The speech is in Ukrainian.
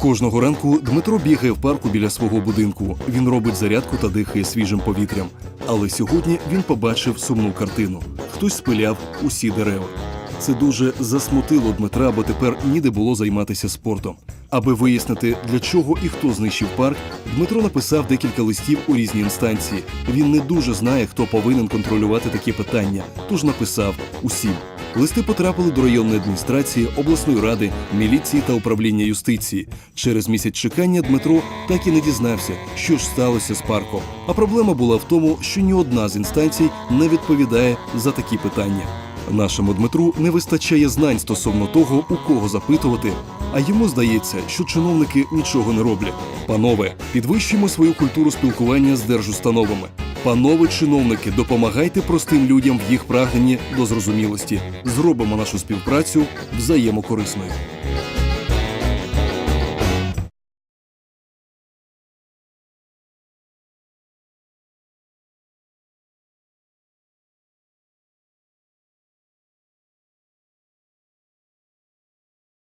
Кожного ранку Дмитро бігає в парку біля свого будинку. Він робить зарядку та дихає свіжим повітрям. Але сьогодні він побачив сумну картину: хтось спиляв усі дерева. Це дуже засмутило Дмитра, бо тепер ніде було займатися спортом. Аби вияснити, для чого і хто знищив парк, Дмитро написав декілька листів у різні інстанції. Він не дуже знає, хто повинен контролювати такі питання, тож написав усім. Листи потрапили до районної адміністрації, обласної ради, міліції та управління юстиції. Через місяць чекання Дмитро так і не дізнався, що ж сталося з парком. А проблема була в тому, що ні одна з інстанцій не відповідає за такі питання. Нашому Дмитру не вистачає знань стосовно того, у кого запитувати. А йому здається, що чиновники нічого не роблять. Панове, підвищуємо свою культуру спілкування з держустановами. Панове чиновники, допомагайте простим людям в їх прагненні до зрозумілості. Зробимо нашу співпрацю взаємокорисною.